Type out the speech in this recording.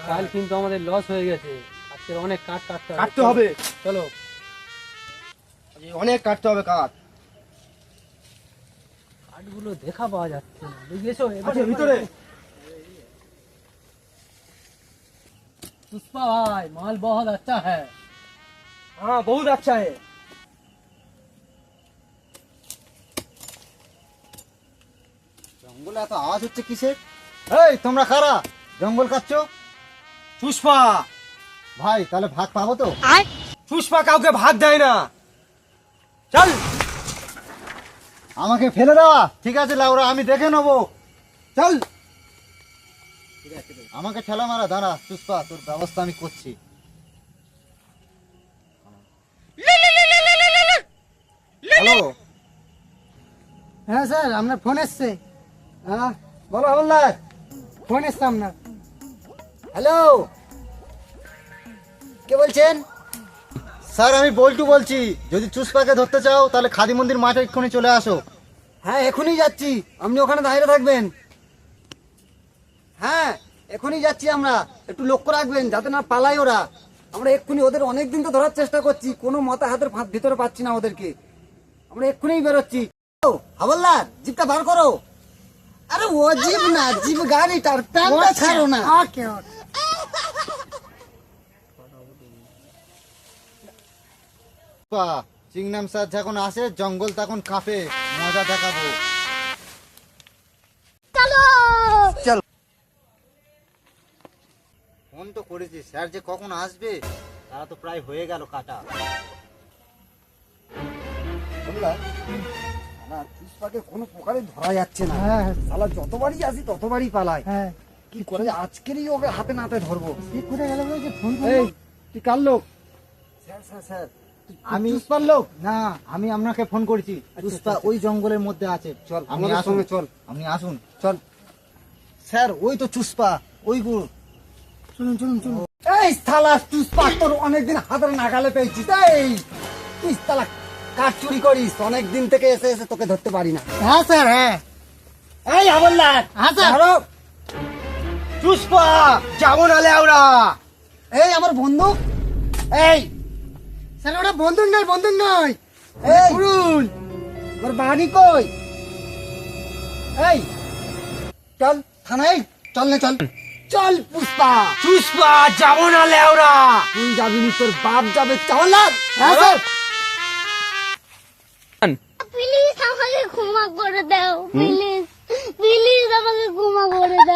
কাল কিন্তু আমাদের লস হয়ে গেছে আজকে অনেক কাঠ কাটতে হবে কাটতে হবে চলো অনেক কাটতে হবে কাঠ কাঠগুলো দেখা পাওয়া যাচ্ছে না বুঝেছো আচ্ছা ভিতরে पुष्पा भाई माल बहुत अच्छा है হ্যাঁ বহুত আচ্ছা হে জঙ্গলে এত আওয়াজ হচ্ছে কিসের এই তোমরা কারা জঙ্গল কাটছো পুষ্পা ভাই তাহলে ভাগ পাবো তো পুষ্পা কাউকে ভাগ দেয় না চল আমাকে ফেলে দেওয়া ঠিক আছে লাউরা আমি দেখে নেব চল আমাকে ঠেলা মারা দাঁড়া পুষ্পা তোর ব্যবস্থা আমি করছি হ্যালো হ্যাঁ স্যার আপনার ফোন এসছে হ্যাঁ বলো হামলদার ফোন এসছে আপনার হ্যালো কে বলছেন? স্যার আমি বল্টু বলছি। যদি চুসপাকে ধরতে চাও তাহলে খাদি মন্দির মাঠে এক্ষুনি চলে আসো। হ্যাঁ এখনই যাচ্ছি। আপনি ওখানে দাঁড়িয়ে থাকবেন। হ্যাঁ এখনই যাচ্ছি আমরা। একটু লক্ষ্য রাখবেন যাতে না পালাই ওরা। আমরা এক্ষুনি ওদের অনেক দিন তো ধরার চেষ্টা করছি। কোনো মতা হাতের ভিতরে পাচ্ছি না ওদেরকে। আমরা এক্ষুনি বেরোচ্ছি। ও, হাবলদার জিপটা বার করো। আরে ও জিপ না জিপ গাড়িটার প্যান্টটা ছাড়ো না। পা চিংনাম স্যার যখন আসে জঙ্গল তখন কাঁপে মজা দেখাবো। ফোন তো করেছি স্যার যে কখন আসবে তারা তো প্রায় হয়ে গেল কাটা। পুষ্পাকে কোনো প্রকারে ধরা যাচ্ছে না। শালা যতবারই আসি ততবারই পালায়। হ্যাঁ। কি করে আজকেরই ওকে হাতে নাতে ধরবো? কোথায় গেল যে ফোন তুই কার লোক? Sir sir sir. আমি পুষ্পার লোক? না আমি আপনাকে ফোন করেছি। পুষ্পা ওই জঙ্গলের মধ্যে আছে। চল আপনি আসুন। চল। আপনি আসুন। চল। স্যার ওই তো চুস্পা ওই গুড় চলুন চলুন চলুন। এই শালা পুষ্পা তোর অনেকদিন হাতের নাগালে পেয়েছিস। এই তুই শালা কাঠ চুরি করিস? অনেক দিন থেকে এসে এসে তোকে ধরতে পারি না। হ্যাঁ স্যার হ্যাঁ। এই হাবলদার হ্যাঁ স্যার। পুষ্পা যাব না লেওরা এই আমার বন্ধু। এই স্যার ওটা বন্দুক নয় বন্দুক নয়। এই পুরুল তোর বাড়ি কই? এই চল থানায় চল না চল। চল পুষ্পা। পুষ্পা যাব না লেওরা। তুই যাবি নি, তোর বাপ যাবে। চল না। হ্যাঁ স্যার প্লিজ আমাকে ক্ষমা করে দাও প্লিজ। প্লিজ আমাকে ক্ষমা করে দাও।